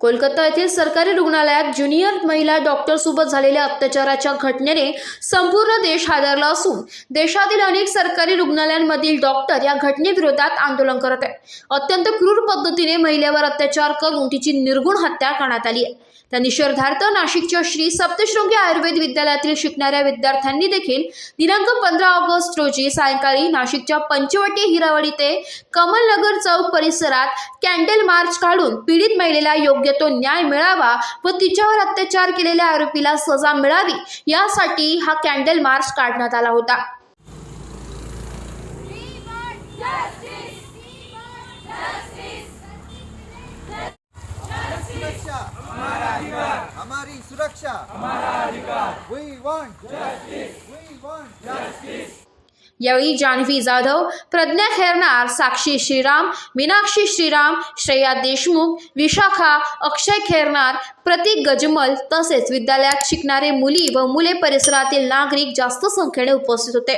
कोलकाता येथील सरकारी रुग्णालयात ज्युनियर महिला डॉक्टरसोबत झालेल्या अत्याचाराच्या घटनेने संपूर्ण देश हादरला असून देशातील अनेक सरकारी रुग्णालयांमधील डॉक्टर या घटनेविरोधात आंदोलन करत आहे अत्यंत क्रूर पद्धतीने महिलेवर अत्याचार करून तिची निर्गुण हत्या करण्यात आली आहे. त्या निषेधार्थ नाशिकच्या श्री सप्तशृंगी आयुर्वेद विद्यालयातील शिकणाऱ्या विद्यार्थ्यांनी देखील दिनांक पंधरा ऑगस्ट रोजी सायंकाळी नाशिकच्या पंचवटी हिरावडी ते कमलनगर चौक परिसरात कॅन्डल मार्च काढून पीडित महिलेला योग्य तो न्याय मिळावा व तिच्यावर अत्याचार केलेल्या आरोपीला सजा मिळावी यासाठी हा कॅन्डल मार्च काढण्यात आला होता. हमारी सुरक्षा हमारा अधिकार। We want justice we want justice यावेळी जान्हवी जाधव प्रज्ञा खेरनार साक्षी श्रीराम मीनाक्षी श्रीराम श्रेया देशमुख विशाखा अक्षय खेरनार प्रतीक गजमल तसेच विद्यालयात शिकणारे मुली व मुले परिसरातील नागरिक जास्त संख्येने उपस्थित होते.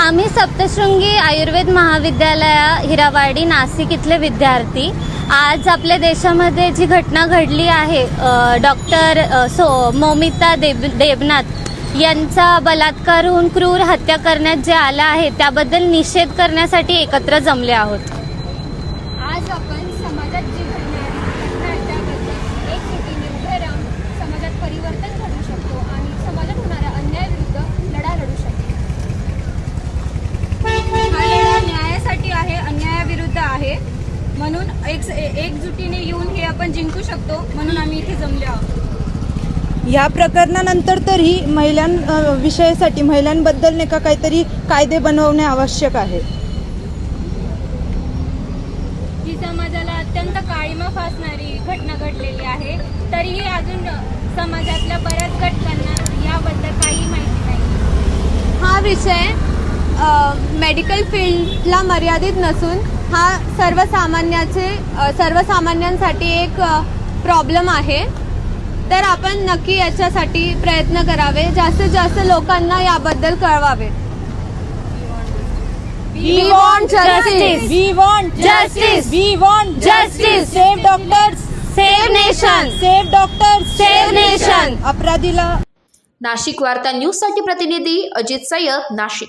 आम्ही सप्तशृंगी आयुर्वेद महाविद्यालया हिरावाडी नाशिक इथले विद्यार्थी. आज आपल्या देशामध्ये जी घटना घडली आहे डॉक्टर सो मोमिता देब देवनाथ यांचा बलात्कार होऊन क्रूर हत्या करण्यात जे आलं आहे त्याबद्दल निषेध करण्यासाठी एकत्र जमले आहोत. आज आपण समाजात जी घडणारी एक युतीने उभे राहून समाजात परिवर्तन घडवू शकतो आणि समाजात होणाऱ्या अन्यायाविरुद्ध लढा लढू शकतो. हा लढा न्यायासाठी आहे अन्यायाविरुद्ध आहे. म्हणून एक एकजुटीने येऊन हे आपण जिंकू शकतो म्हणून आम्ही इथे जमले आहोत. ह्या प्रकरणानंतर तरी महिलां विषयासाठी महिलांबद्दल नाही का काहीतरी कायदे बनवणे आवश्यक आहे. ही समाजाला अत्यंत काळीमा फासणारी घटना घडलेली आहे तरीही अजून समाजातल्या बऱ्याच घटकांना याबद्दल काही माहिती नाही. हा विषय मेडिकल फील्डला मर्यादित नसून हा सर्वसामान्याचे सर्वसामान्यांसाठी एक प्रॉब्लेम आहे. तर आपण नक्की याच्यासाठी प्रयत्न करावे जास्तीत जास्त लोकांना याबद्दल कळवावे We want justice. We want Justice. We want Justice. Save doctors. Save nation Save doctors. Save nation. अपराधीला नाशिक वार्ता न्यूजसाठी प्रतिनिधी अजित सय्यद नाशिक